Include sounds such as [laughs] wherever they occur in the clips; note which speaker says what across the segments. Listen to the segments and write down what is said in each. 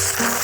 Speaker 1: Thank you.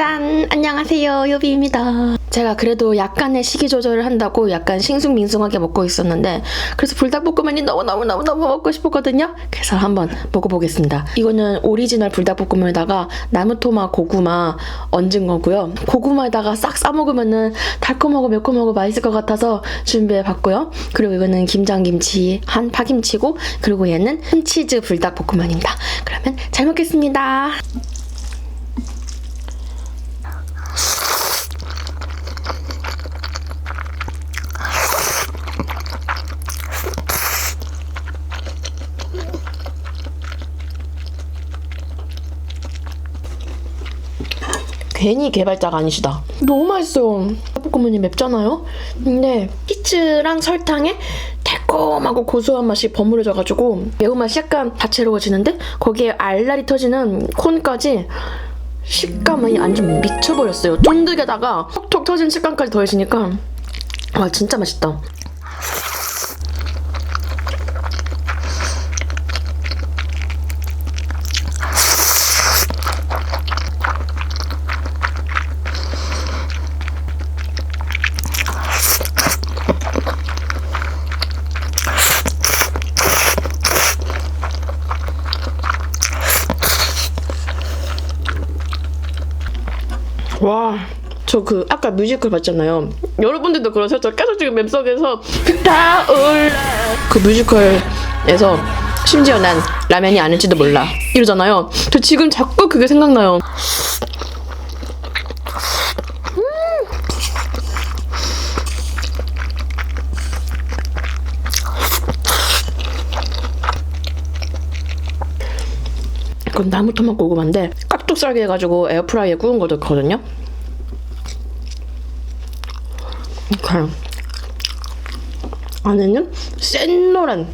Speaker 1: 짠! 안녕하세요. 요비입니다. 제가 그래도 약간의 식이 조절을 한다고 약간 싱숭민숭하게 먹고 있었는데 그래서 불닭볶음면이 너무너무너무너무 먹고 싶었거든요. 그래서 한번 먹어보겠습니다. 이거는 오리지널 불닭볶음면에다가 나무토마 고구마 얹은 거고요. 고구마에다가 싹 싸먹으면은 달콤하고 매콤하고 맛있을 것 같아서 준비해봤고요. 그리고 이거는 김장김치 한 파김치고 그리고 얘는 흰치즈 불닭볶음면입니다. 그러면 잘 먹겠습니다. 괜히 개발자가 아니시다. 너무 맛있어요. 볶음면이 맵잖아요. 근데 치즈랑 설탕에 달콤하고 고소한 맛이 버무려져가지고 매운맛이 약간 다채로워지는데 거기에 알알이 터지는 콘까지 식감이 완전 미쳐버렸어요. 쫀득에다가 톡톡 터진 식감까지 더해지니까 와 진짜 맛있다. 와, 저 그 아까 뮤지컬 봤잖아요. 여러분들도? 저 계속 지금 맵속에서 타올라 그 뮤지컬에서 심지어 난 라면이 아닐지도 몰라 이러잖아요. 저 지금 자꾸 그게 생각나요. 이건 나무 토막 고구마인데 깍둑썰게 해가지고 에어프라이에 구운 거 넣거든요. 이렇게 안에는 센 노란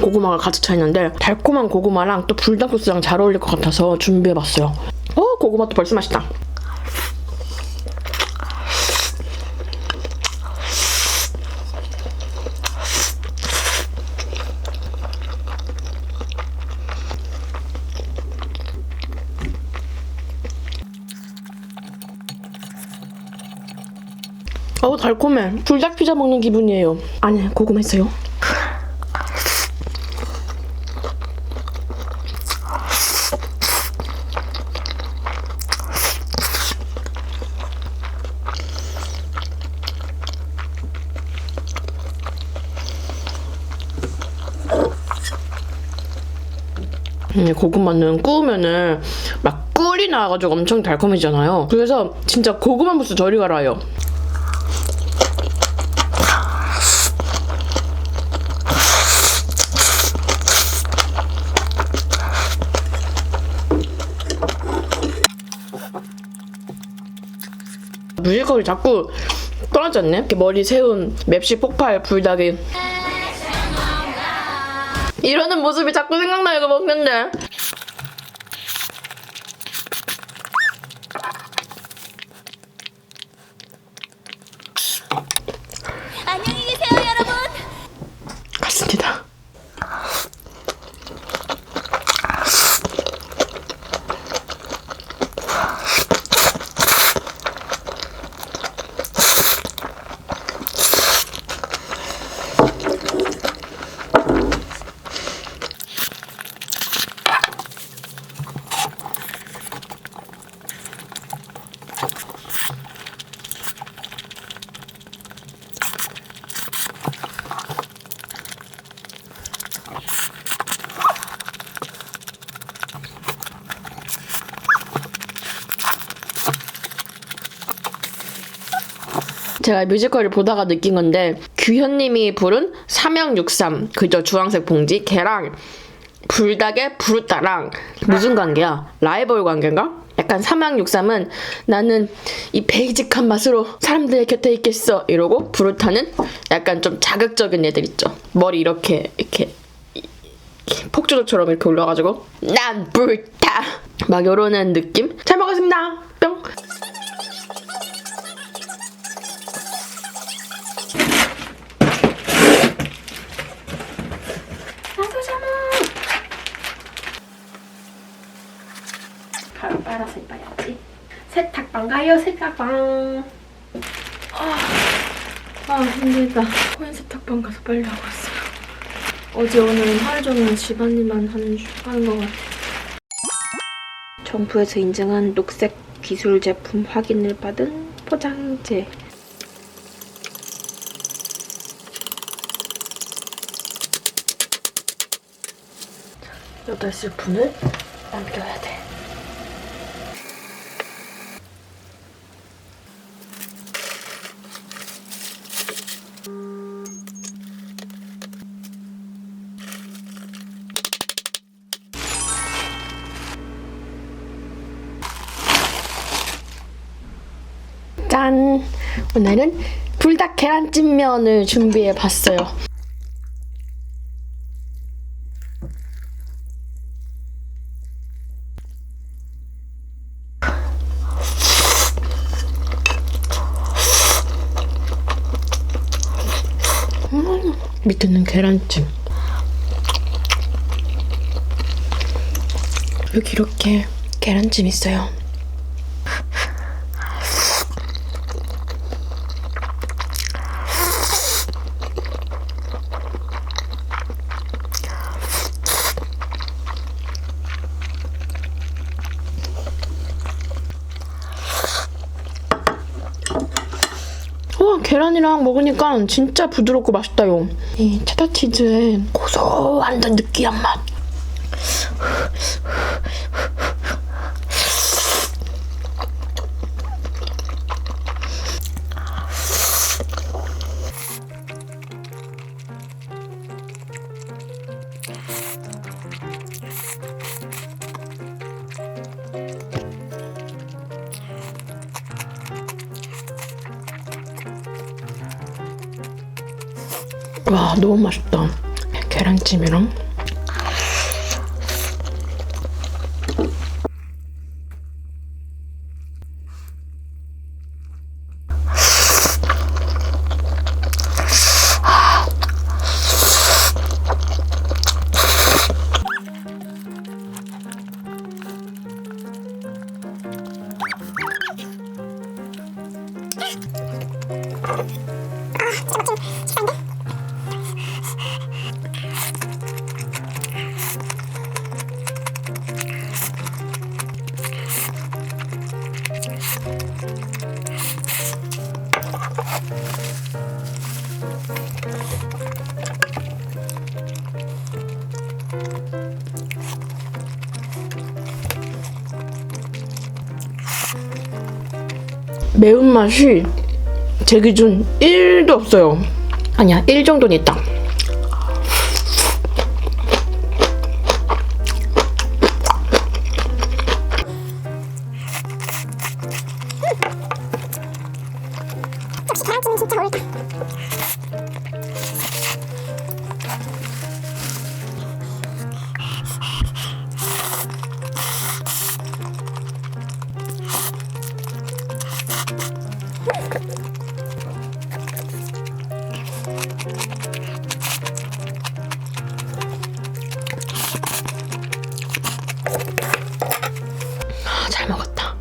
Speaker 1: 고구마가 가득 차 있는데 달콤한 고구마랑 또 불닭 소스랑 잘 어울릴 것 같아서 준비해봤어요. 어 고구마도 벌써 맛있다. 어우 달콤해. 불닭 피자 먹는 기분이에요. 아니 고구마 있어요. 음, 고구마는 구우면은 막 꿀이 나와가지고 엄청 달콤해지잖아요. 그래서 진짜 고구마 무스 저리 가라요. 뮤지컬이 자꾸 않네? 이렇게 머리 세운 맵시 폭발 불닭이 이러는 모습이 자꾸 생각나요 이거 먹는데 제가 뮤지컬을 보다가 느낀 건데 규현님이 부른 삼영육삼 그저 주황색 봉지 걔랑 불닭의 부르따랑 무슨 관계야? 라이벌 관계인가? 약간 삼양육삼은 나는 이 베이직한 맛으로 사람들의 곁에 있겠어 이러고 부르타는 약간 좀 자극적인 애들 있죠. 머리 이렇게 이렇게 폭주도처럼 이렇게 올려가지고 난 불타! 막 요러는 느낌? 잘 먹었습니다. 뿅 나도 잠아 가루 빨아서 입어야지 세탁방 가요 세탁방. 아, 아 힘들다. 코인 세탁방 가서 빨리 하고 있어요. 어제 오늘은 하루 종일 집안일만 하는 것 같아. 정부에서 인증한 녹색 기술 제품 확인을 받은 포장재. 여덟 스푼을 남겨야 돼. 짠! 오늘은 불닭 계란찜면을 준비해 봤어요. 밑에는 계란찜. 여기 이렇게 계란찜 있어요. 와 계란이랑 먹으니까 진짜 부드럽고 맛있다요. 이 체다 치즈의 고소한 듯 느끼한 맛. 와 너무 맛있다. 계란찜이랑. 매운맛이 제 기준 1도 없어요. 아니야, 1 정도는 있다. 아, 잘 먹었다.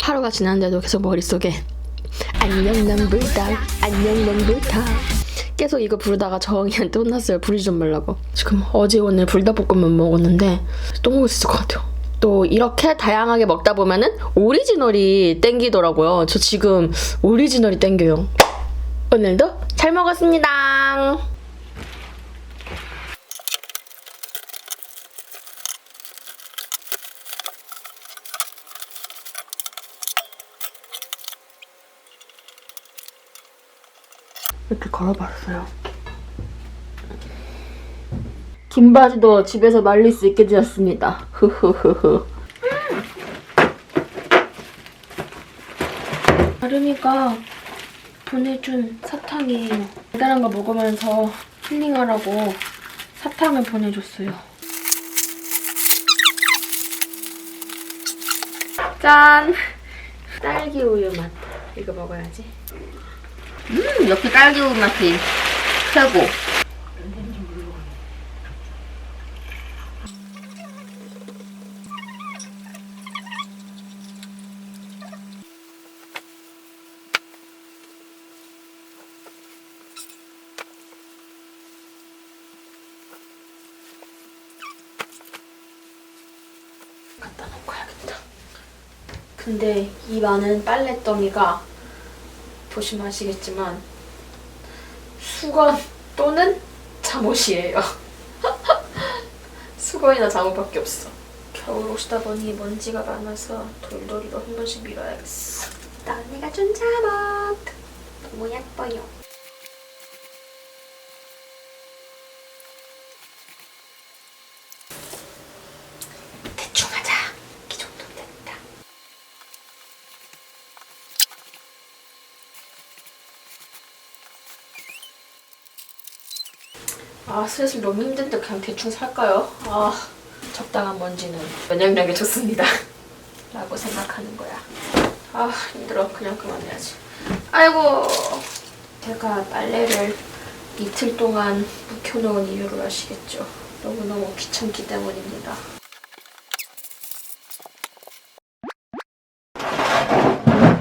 Speaker 1: 하루가 지났는데도 계속 머릿속에 안녕 난 불닭 안녕 난 불닭 계속 이거 부르다가 정이한테 혼났어요. 부르지 좀 말라고. 지금 어제 오늘 불닭볶음면 먹었는데 또 먹을 수 있을 것 같아요. 또 이렇게 다양하게 먹다 보면은 오리지널이 땡기더라고요. 저 지금 오리지널이 땡겨요. 오늘도 잘 먹었습니다 이렇게 걸어봤어요. 긴 바지도 집에서 말릴 수 있게 되었습니다. 흐흐흐흐. 아름이가 보내준 사탕이에요. 달달한 거 먹으면서 힐링하라고 사탕을 보내줬어요. 짠! 딸기 우유 맛. 이거 먹어야지.
Speaker 2: 음, 역시 딸기 맛이 최고.
Speaker 1: 갖다 놓고 야겠다. 근데 이 많은 빨래더미가 보시면 아시겠지만 수건 또는 잠옷이에요. [laughs] 수건이나 잠옷밖에 없어. 겨울 옷이다 보니 먼지가 많아서 돌돌이로 한 번씩 밀어야겠어. 나 언니가 준 잠옷 너무 예뻐요. 대충 하자. 이 정도 됐다. 아 슬슬 너무 힘든데 그냥 대충 살까요? 아 적당한 먼지는 면역력에 좋습니다. [laughs] 라고 생각하는 거야. 아 힘들어 그냥 그만해야지. 아이고 제가 빨래를 이틀 동안 묵혀놓은 이유를 아시겠죠? 너무너무 귀찮기 때문입니다.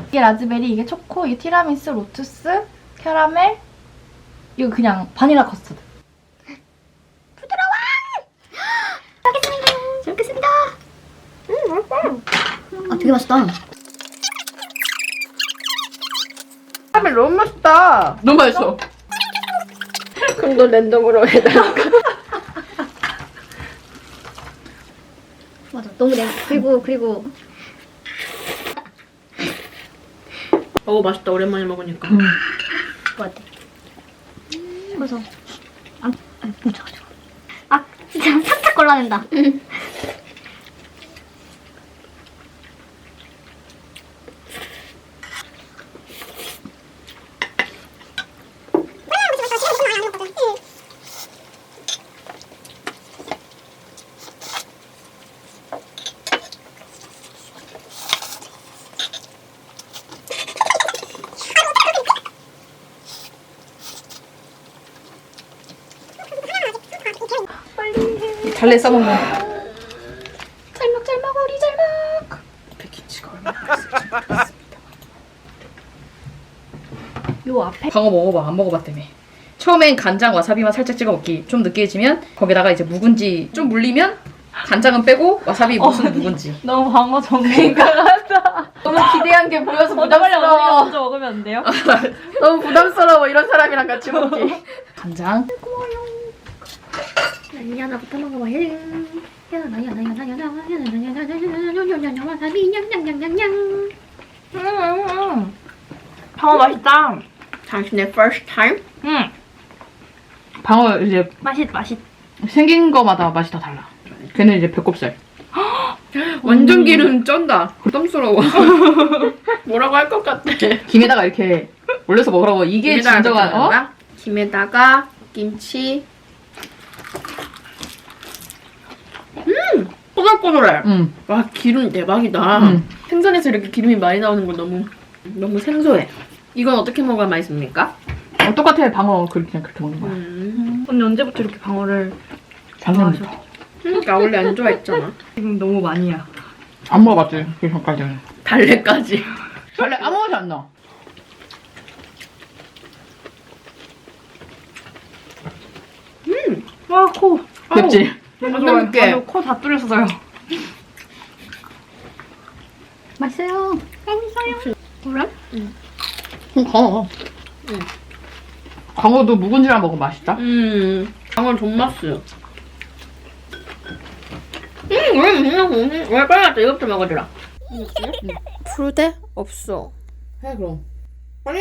Speaker 3: 이게 라즈베리, 이게 초코, 이게 티라미수, 로투스, 캐러멜, 이거 그냥 바닐라 커스터드.
Speaker 4: 잘 먹겠습니다. 아 되게 맛있다.
Speaker 3: 캐러멜 너무 맛있다.
Speaker 1: 너무 맛있어. 그럼 너 랜덤으로 해달라.
Speaker 4: 맞아 너무 내 그리고 그리고
Speaker 1: 어 맛있다 오랜만에 먹으니까.
Speaker 4: 뭐 어때? 그래서 안 아니 뭉쳐가지고 아 진짜 살짝 골라낸다.
Speaker 3: 달래 써먹는.
Speaker 1: 짤막 짤막 우리 짤막. 백김치가 얼마나 맛있을지
Speaker 3: 요 앞에
Speaker 5: 방어 먹어봐 안 먹어봤다며 처음엔 간장 와사비만 살짝 찍어 먹기 좀 느끼해지면 거기다가 이제 묵은지 좀 물리면 간장은 빼고 와사비 무슨 묵은지 [laughs]
Speaker 3: 너무 방어 전문가 같다.
Speaker 1: 너무 기대한 게 보여서
Speaker 3: 빨리 언니가
Speaker 1: 부담스러워.
Speaker 3: 먼저 먹으면 안 돼요? [laughs]
Speaker 1: 너무 부담스러워 이런 사람이랑 같이 먹기. [laughs]
Speaker 5: 간장
Speaker 4: 아니 하나부터 먹어봐. 야나 야나 야나 야나 야나 와사비 냥냥냥냥냥.
Speaker 3: 음, 방어 맛있다.
Speaker 1: 당신의 first time?
Speaker 3: 음,
Speaker 5: 방어 이제
Speaker 3: 맛있 맛있.
Speaker 5: 생긴 거마다 맛이 다 달라 걔는 이제 배꼽살
Speaker 1: 완전 기름 쩐다. 부담스러워. [laughs] [laughs] 뭐라고 할 것 같아.
Speaker 5: 김에다가 이렇게 올려서 먹으라고 이게
Speaker 1: 김에다가
Speaker 5: 진정한 어?
Speaker 1: 김에다가 김치. 음, 꼬들꼬들해. 응와 기름 대박이다.
Speaker 5: 음.
Speaker 1: 생선에서 이렇게 기름이 많이 나오는 거 너무 너무 생소해. 이건 어떻게 먹어야 맛있습니까?
Speaker 5: 어, 똑같아 방어 그렇게 그냥 그렇게 먹는 거야
Speaker 1: 음,
Speaker 3: 언니 언제부터 이렇게 방어를
Speaker 5: 작년부터
Speaker 1: 그러니까 원래 안 좋아했잖아.
Speaker 3: 지금 너무 많이야.
Speaker 5: 안 먹어봤지 그 전까지는
Speaker 1: 달래까지.
Speaker 5: 원래 아무 맛이 안 나
Speaker 3: 와 코.
Speaker 5: 맵지?
Speaker 1: 완전.
Speaker 3: 코다 뚫렸어요.
Speaker 4: 맛있어요. 맛있어요. 그래?
Speaker 5: 어 광어도 묵은지랑 먹으면 맛있다
Speaker 1: 음, 방울 돈맛스. 음, 왜, 왜, 왜 빨갛다. 이것도 먹어주라. 풀대? 없어.
Speaker 5: 해 그럼
Speaker 4: 끝